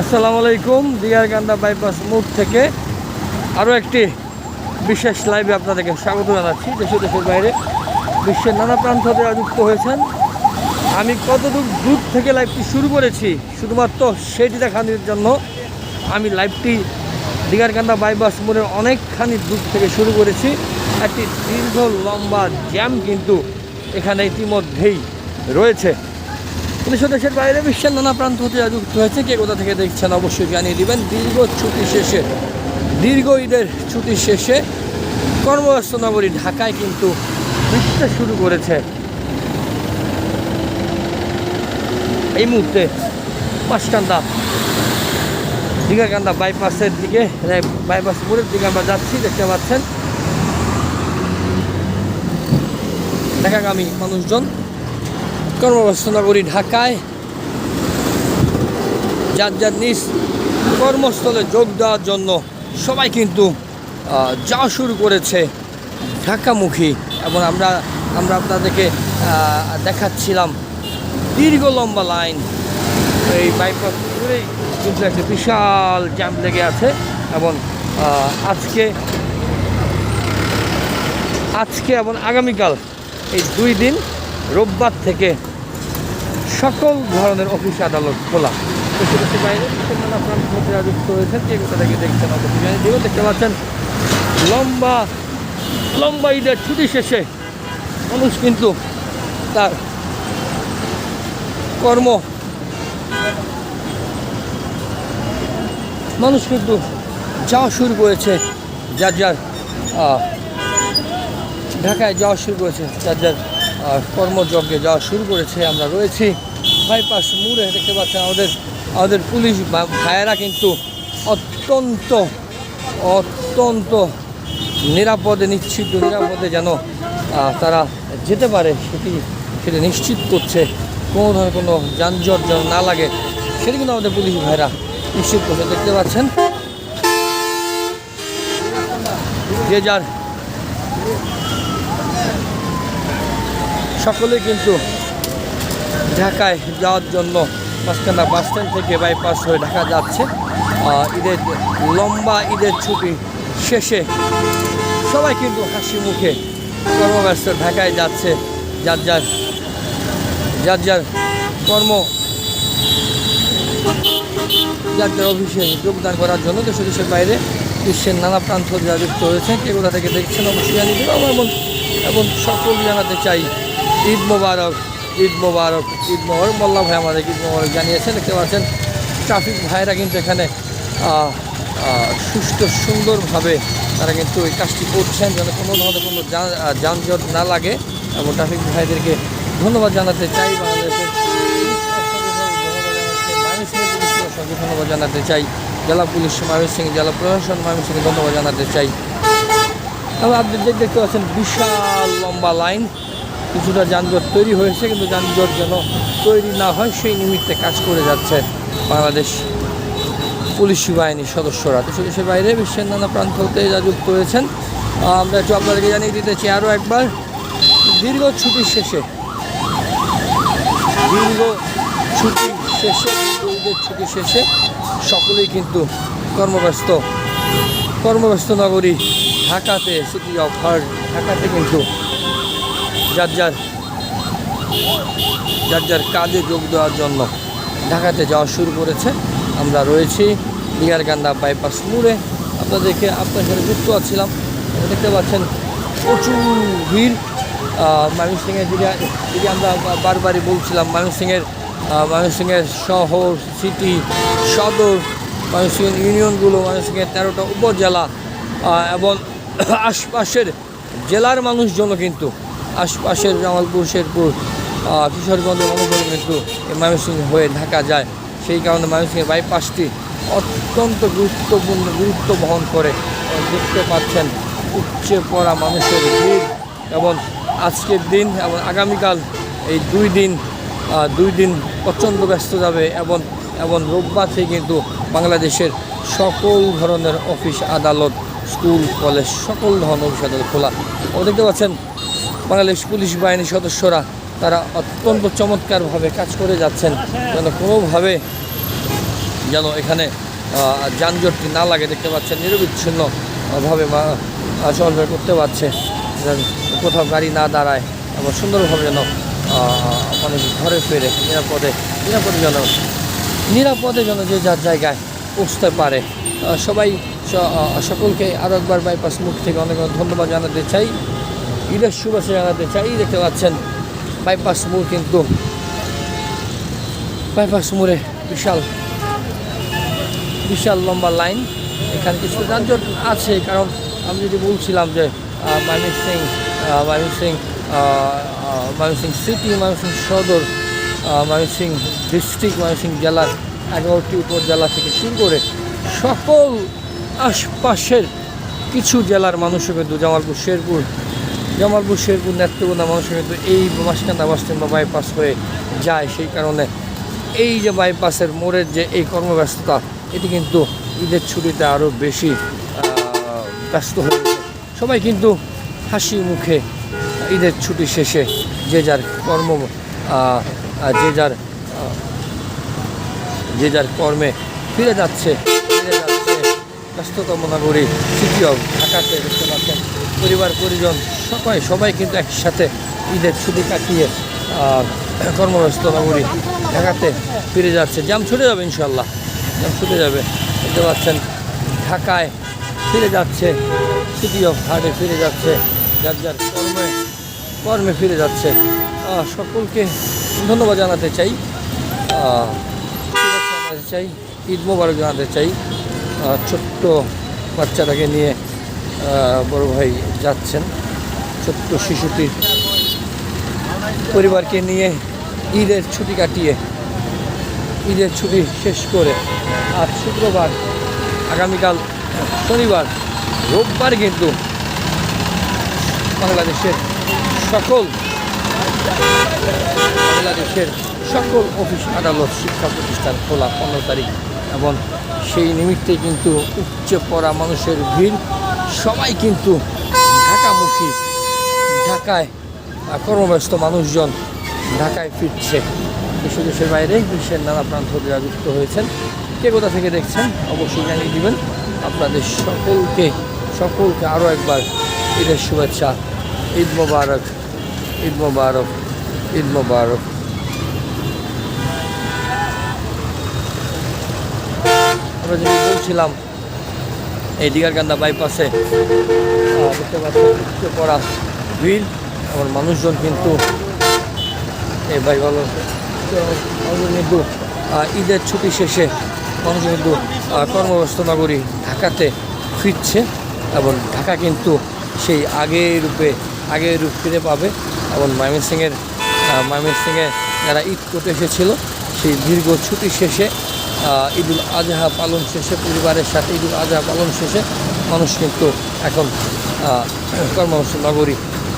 আসসালামু আলাইকুম দিয়ারকান্দা বাইপাস মোড় থেকে আরও একটি বিশেষ লাইভে আপনাদেরকে স্বাগত জানাচ্ছি, দেশ দেশের বাইরে। বিশ্বের নানা প্রান্ত যুক্ত হয়েছেন। আমি কতটুকু দূর থেকে লাইভটি শুরু করেছি, শুধুমাত্র সেটি দেখানোর জন্য আমি লাইভটি দিগারকান্দা বাইপাস মোড়ের অনেকখানি দূর থেকে শুরু করেছি। একটি দীর্ঘ লম্বা জ্যাম কিন্তু এখানে ইতিমধ্যেই রয়েছে। উনিশশো দেশের বাইরে বিশ্বের নানা প্রান্ত হতে যুক্ত হয়েছে। কে কোথা থেকে দেখছেন অবশ্যই জানিয়ে দিবেন। দীর্ঘ ছুটি শেষে, দীর্ঘ ঈদের ছুটি শেষে কর্মব্যস্ত নগরী ঢাকায় কিন্তু ফিরতে শুরু করেছে। এই মুহূর্তে মাসকান্দা দীঘাকান্দা বাইপাসের দিকে বাইপাস মোড়ের দিকে আমরা যাচ্ছি, দেখতে পাচ্ছেন। ঢাকাগামী মানুষজন। কর্মব্যস্ত নগরী ঢাকায়। যার যার নিজ কর্মস্থলে যোগ দেওয়ার জন্য সবাই কিন্তু যাওয়া শুরু করেছে ঢাকামুখী। এবং আমরা আমরা আপনাদেরকে দেখাচ্ছিলাম দীর্ঘ লম্বা লাইন। এই বাইপাস জুড়েই কিন্তু একটা বিশাল জ্যাম লেগে আছে। এবং আজকে আজকে এবং আগামীকাল এই দুই দিন রোববার থেকে সকল ধরনের অফিস আদালত খোলা। দেখছেন দেখতে পাচ্ছেন, লম্বা লম্বা ঈদের ছুটি শেষে মানুষ কিন্তু তার কর্ম মানুষ কিন্তু যাওয়া শুরু করেছে। যার যার ঢাকায় যাওয়া শুরু করেছে। যার যার কর্মযজ্ঞে যাওয়া শুরু করেছে, আমরা রয়েছি বাইপাস মুড়ে। দেখতে পাচ্ছেন আমাদের আমাদের পুলিশ ভাইয়েরা কিন্তু অত্যন্ত অত্যন্ত নিরাপদে নিশ্চিত নিরাপদে যেন তারা যেতে পারে সেটি সেটি নিশ্চিত করছে। কোনো ধরনের কোনো যানজট যেন না লাগে, সেটি কিন্তু আমাদের পুলিশ ভাইরা নিশ্চিত করছে। দেখতে পাচ্ছেন, যে যার সকলে কিন্তু ঢাকায় যাওয়ার জন্য মাঝখানা বাস স্ট্যান্ড থেকে বাইপাস হয়ে ঢাকা যাচ্ছে। ঈদের লম্বা ঈদের ছুটি শেষে সবাই কিন্তু হাসি মুখে কর্মব্যস্ত ঢাকায় যাচ্ছে। যার যার যার যার কর্ম, যার যার অফিসে যোগদান করার জন্য দেশ দেশের বাইরে বিশ্বের নানা প্রান্ত যারা যুক্ত হয়েছে কোথা থেকে দেখছেন অবশ্যই জানিয়ে দেবো এবং সকল জানাতে চাই ঈদ মোবারক ঈদ মোবারক ঈদ মোবারক। মোল্লা ভাই আমাদের ঈদ মোবারক জানিয়েছেন দেখতে পাচ্ছেন। ট্রাফিক ভাইরা কিন্তু এখানে আহ, সুন্দরভাবে তারা কিন্তু এই কাজটি করছেন যেন কোনো ধরনের কোনো যানজট না লাগে। এবং ট্রাফিক ভাইদেরকে ধন্যবাদ জানাতে চাই বাংলাদেশের সঙ্গে ধন্যবাদ জানাতে চাই। জেলা পুলিশ ময়মনসিংহ জেলা প্রশাসন ময়মনসিংহে ধন্যবাদ জানাতে চাই। তবে আপনি দেখতে পাচ্ছেন বিশাল লম্বা লাইন। কিছুটা যানজট তৈরি হয়েছে, কিন্তু যানজট যেন তৈরি না হয়, সেই নিমিত্তে কাজ করে যাচ্ছে বাংলাদেশ পুলিশ বাহিনীর সদস্যরা। দেশে দেশের বাইরে বিশ্বের নানা প্রান্ত হতে যা যুক্ত হয়েছেন। আমরা একটু আপনাদেরকে জানিয়ে দিতে চাই আরও একবার, দীর্ঘ ছুটির শেষে, দীর্ঘ ছুটি শেষে ঈদের ছুটি শেষে সকলেই কিন্তু কর্মব্যস্ত। কর্মব্যস্ত নগরী ঢাকাতে সিটি অফ হার্ট ঢাকাতে কিন্তু যার যার যার যার কাজে যোগ দেওয়ার জন্য ঢাকাতে যাওয়া শুরু করেছে। আমরা রয়েছি নিয়ারগান্দা বাইপাস মোড়ে। আপনাদেরকে, আপনার সাথে যুক্ত আছিলাম। দেখতে পাচ্ছেন প্রচুর ভিড়। ময়মনসিংহের দিকে দিকে আমরা বারবারই বলছিলাম, ময়মনসিংহের ময়মনসিংহের শহর সিটি সদর, ময়মনসিংহের ইউনিয়নগুলো, ময়মনসিংহের তেরোটা উপজেলা এবং আশপাশের জেলার মানুষজনও কিন্তু আশপাশের জামালপুর শেরপুর আহ, কিশোরগঞ্জের মানুষজন কিন্তু ময়মনসিংহ হয়ে ঢাকা যায়। সেই কারণে ময়মনসিংহের বাইপাসটি অত্যন্ত গুরুত্বপূর্ণ গুরুত্ব বহন করে। দেখতে পাচ্ছেন উপচে পড়া মানুষের ভিড় এবং আজকের দিন এবং আগামীকাল এই দুই দিন দুই দিন প্রচণ্ড ব্যস্ত যাবে এবং এবং রোববার থেকে কিন্তু বাংলাদেশের সকল ধরনের অফিস আদালত স্কুল কলেজ সকল ধরনের অফিস আদালত খোলা। ও দেখতে পাচ্ছেন বাংলাদেশ পুলিশ বাহিনীর সদস্যরা তারা অত্যন্ত চমৎকারভাবে কাজ করে যাচ্ছেন। যেন কোনোভাবে যেন এখানে যানজটটি না লাগে দেখতে পাচ্ছেন। নিরবিচ্ছিন্নভাবে আহ, করতে পারছে। কোথাও গাড়ি না দাঁড়ায় এবং সুন্দরভাবে যেন মানুষ ঘরে ফেরে নিরাপদে নিরাপদে যেন নিরাপদে যেন যে যার জায়গায় পৌঁছতে পারে। সবাই সকলকে আরও একবার বাইপাস মুখ থেকে অনেক ধন্যবাদ জানাতে চাই। ঈদের শুভেচ্ছা জানাতে চাই দেখতে পাচ্ছেন বাইপাস মোড় কিন্তু। বাইপাস মোড়ে বিশাল বিশাল লম্বা লাইন এখানে কিছু যানজট আছে, কারণ আমি যদি বলছিলাম যে ময়মনসিং ময়মনসিং ময়মনসিং সিটি ময়মনসিং সদর ময়মনসিং ডিস্ট্রিক্ট ময়মনসিং জেলার এগারোটি উপজেলা থেকে শুরু করে সকল আশপাশের কিছু জেলার মানুষও কিন্তু জামালপুর শেরপুর জামালপুর শেরপুর নেত্রকোনা মানুষও কিন্তু এই মাসকান্দা বাস স্ট্যান্ড বা বাইপাস হয়ে যায়। সেই কারণে এই যে বাইপাসের মোড়ের যে এই কর্মব্যস্ততা, এটি কিন্তু ঈদের ছুটিতে আরও বেশি ব্যস্ত হয়ে গেছে। সবাই কিন্তু হাসি মুখে ঈদের ছুটি শেষে যে যার কর্ম যে যার যে যার কর্মে ফিরে যাচ্ছে ফিরে যাচ্ছে ব্যস্ততম নগরী সিটি অফ ঢাকাতে দেখতে পাচ্ছেন পরিবার পরিজন। সবাই সবাই কিন্তু একসাথে ঈদের ছুটি কাটিয়ে কর্মব্যস্ত নগরী ঢাকাতে ফিরে যাচ্ছে। জাম ছুটে যাবে ইনশাল্লাহ জাম ছুটে যাবে। দেখতে পাচ্ছেন, ঢাকায় ফিরে যাচ্ছে সিটি অফ হার্টে ফিরে যাচ্ছে, যার যার কর্মে কর্মে ফিরে যাচ্ছে। সকলকে ধন্যবাদ জানাতে চাই। জানাতে চাই, ঈদ মোবারক জানাতে চাই। ছোট্ট বাচ্চাটাকে নিয়ে বড় ভাই যাচ্ছেন। ছোট্ট শিশুটি পরিবারকে নিয়ে ঈদের ছুটি কাটিয়ে ঈদের ছুটি শেষ করে আর শুক্রবার, আগামীকাল, শনিবার, রোববার কিন্তু বাংলাদেশের সকল বাংলাদেশের সকল অফিস, আদালত, শিক্ষা প্রতিষ্ঠান খোলা পনেরো তারিখ এবং সেই নিমিত্তে কিন্তু উপচে পড়া মানুষের ভিড়। সবাই কিন্তু ঢাকামুখী ঢাকায় কর্মব্যস্ত মানুষজন ঢাকায় ফিরছে। দেশ দেশের বাইরে বিশ্বের নানা প্রান্ত যুক্ত হয়েছেন। কে কোথা থেকে দেখছেন অবশ্যই জানিয়ে দিবেন। আপনাদের সকলকে সকলকে আরও একবার ঈদের শুভেচ্ছা। ঈদ মোবারক ঈদ মোবারক ঈদ মোবারক। আমরা যদি বলছিলাম, এই দিগারকান্দা বাইপাসে দেখতে পড়া ভিড়, আমার মানুষজন কিন্তু এই ভাই মানুষজন কিন্তু ঈদের ছুটি শেষে মানুষ কিন্তু কর্মব্যস্ত নগরী ঢাকাতে ফিরছে এবং ঢাকা কিন্তু সেই আগের রূপে, আগের রূপ ফিরে পাবে এবং ময়মনসিংহের ময়মনসিংহে যারা ঈদ করতে এসেছিল, সেই দীর্ঘ ছুটি শেষে ঈদুল আজহা পালন শেষে, পরিবারের সাথে ঈদুল আজহা পালন শেষে মানুষ কিন্তু এখন কর্মব্যস্ত নগরী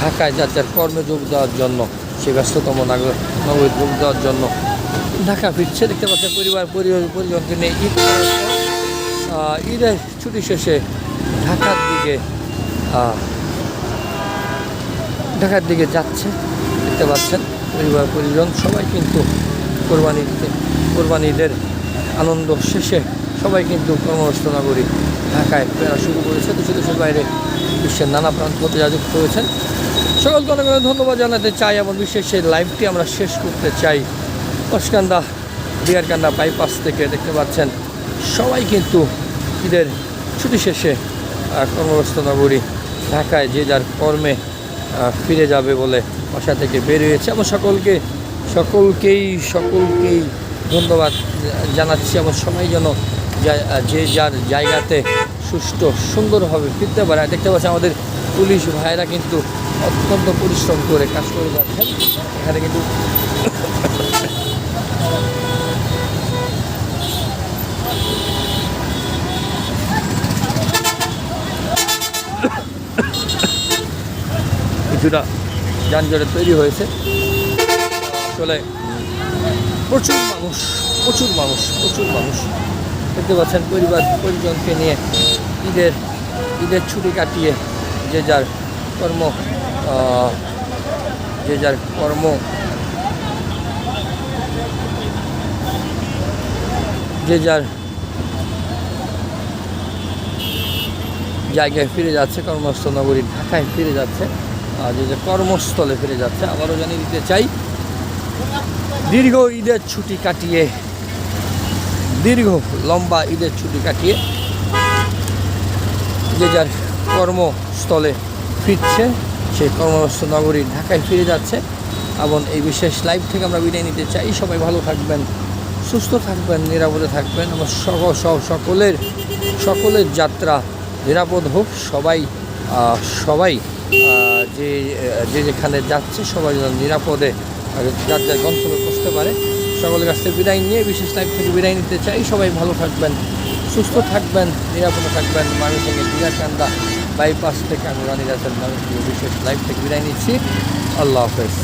ঢাকায় যার কর্মে যোগ দেওয়ার জন্য, সে ব্যস্ততম নাগর- নগরী যোগ দেওয়ার জন্য। ঢাকা ফিরছে, দেখতে পাচ্ছেন পরিবার পরিবার, পরিজনকে নিয়ে ঈদ ঈদের ছুটি শেষে ঢাকার দিকে ঢাকার দিকে যাচ্ছে, দেখতে পাচ্ছেন পরিবার, পরিজন। সবাই কিন্তু কোরবানি কোরবানি ঈদের আনন্দ শেষে সবাই কিন্তু কর্মব্যস্ত নগরী ঢাকায় ফেরা শুরু করেছে। দেশে দেশের বাইরে বিশ্বের নানা প্রান্ত হতে যা যুক্ত হয়েছেন সকলকে অনেক অনেক ধন্যবাদ জানাতে চাই এবং বিশেষ সেই লাইভটি আমরা শেষ করতে চাই। কসকান্দা বিয়ারকান্দা বাইপাস থেকে দেখতে পাচ্ছেন, সবাই কিন্তু ঈদের ছুটি শেষে কর্মব্যস্ত নগরী ঢাকায় যে যার কর্মে ফিরে যাবে বলে বাসা থেকে বেরিয়েছে এবং সকলকে, সকলকেই সকলকেই ধন্যবাদ জানাচ্ছি এবং সবাই যেন যা- যার জায়গাতে সুষ্ঠু, সুন্দরভাবে ফিরতে পারে। দেখতে পাচ্ছি আমাদের পুলিশ ভাইরা কিন্তু অত্যন্ত পরিশ্রম করে কাজ করে যাচ্ছেন। এখানে কিন্তু কিছুটা যানজটে তৈরি হয়েছে। আসলে প্রচুর মানুষ প্রচুর মানুষ প্রচুর মানুষ। দেখতে পাচ্ছেন পরিবার, পরিজনকে নিয়ে ঈদের ঈদের ছুটি কাটিয়ে যে যার কর্ম যে যার কর্ম। যে যার জায়গায় ফিরে যাচ্ছে, কর্মস্থল নগরী ঢাকায় ফিরে যাচ্ছে, আর যে যে কর্মস্থলে ফিরে যাচ্ছে, আবারও জানিয়ে দিতে চাই, দীর্ঘ ঈদের ছুটি কাটিয়ে দীর্ঘ লম্বা ঈদের ছুটি কাটিয়ে যে যার কর্মস্থলে ফিরছে সেই কর্মস্থ নগরী ঢাকায় ফিরে যাচ্ছে। এবং এই বিশেষ লাইভ থেকে আমরা বিদায় নিতে চাই। সবাই ভালো থাকবেন, সুস্থ থাকবেন, নিরাপদে থাকবেন। সহ সকলের সকলের যাত্রা নিরাপদ হোক। সবাই সবাই যে যে যেখানে যাচ্ছে, সবাই যেন নিরাপদে যার গন্তব্যে পৌঁছতে পারে। সকলের কাছ থেকে বিদায় নিয়ে বিশেষ লাইফ থেকে বিদায় নিতে চাই। সবাই ভালো থাকবেন, সুস্থ থাকবেন, নিরাপদে থাকবেন। মানুষের বিরাকান্দা বাইপাস থেকে আমি রানি রাসেল মানুষ বিশেষ লাইফ থেকে বিদায় নিচ্ছি। আল্লাহ হাফেজ।